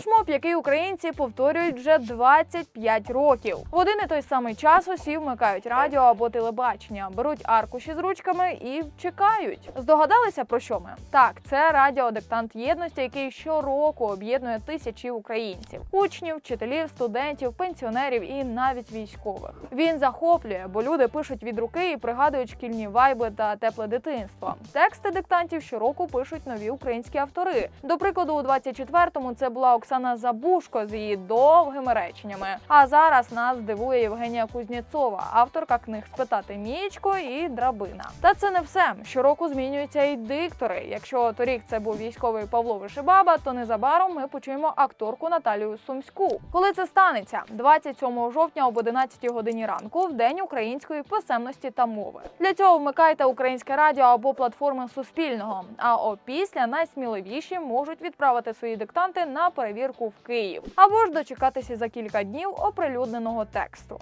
Флешмоб, який українці повторюють вже 25 років. В один і той самий час усі вмикають радіо або телебачення, беруть аркуші з ручками і чекають. Здогадалися про що ми? Так, це радіодиктант єдності, який щороку об'єднує тисячі українців: учнів, вчителів, студентів, пенсіонерів і навіть військових. Він захоплює, бо люди пишуть від руки і пригадують шкільні вайби та тепле дитинство. Тексти диктантів щороку пишуть нові українські автори. До прикладу, у 24-му це була Оксана Забушко з її довгими реченнями. А зараз нас дивує Євгенія Кузнєцова, авторка книг Спитати Мієчко і Драбина. Та це не все. Щороку змінюються і диктори. Якщо торік це був військовий Павло Вишибаба, то незабаром ми почуємо акторку Наталію Сумську. Коли це станеться? 27 жовтня об 11 годині ранку, в день української писемності та мови. Для цього вмикайте українське радіо або платформи Суспільного. А опісля найсміливіші можуть відправити свої диктанти на перевірку в Київ або ж дочекатися за кілька днів оприлюдненого тексту.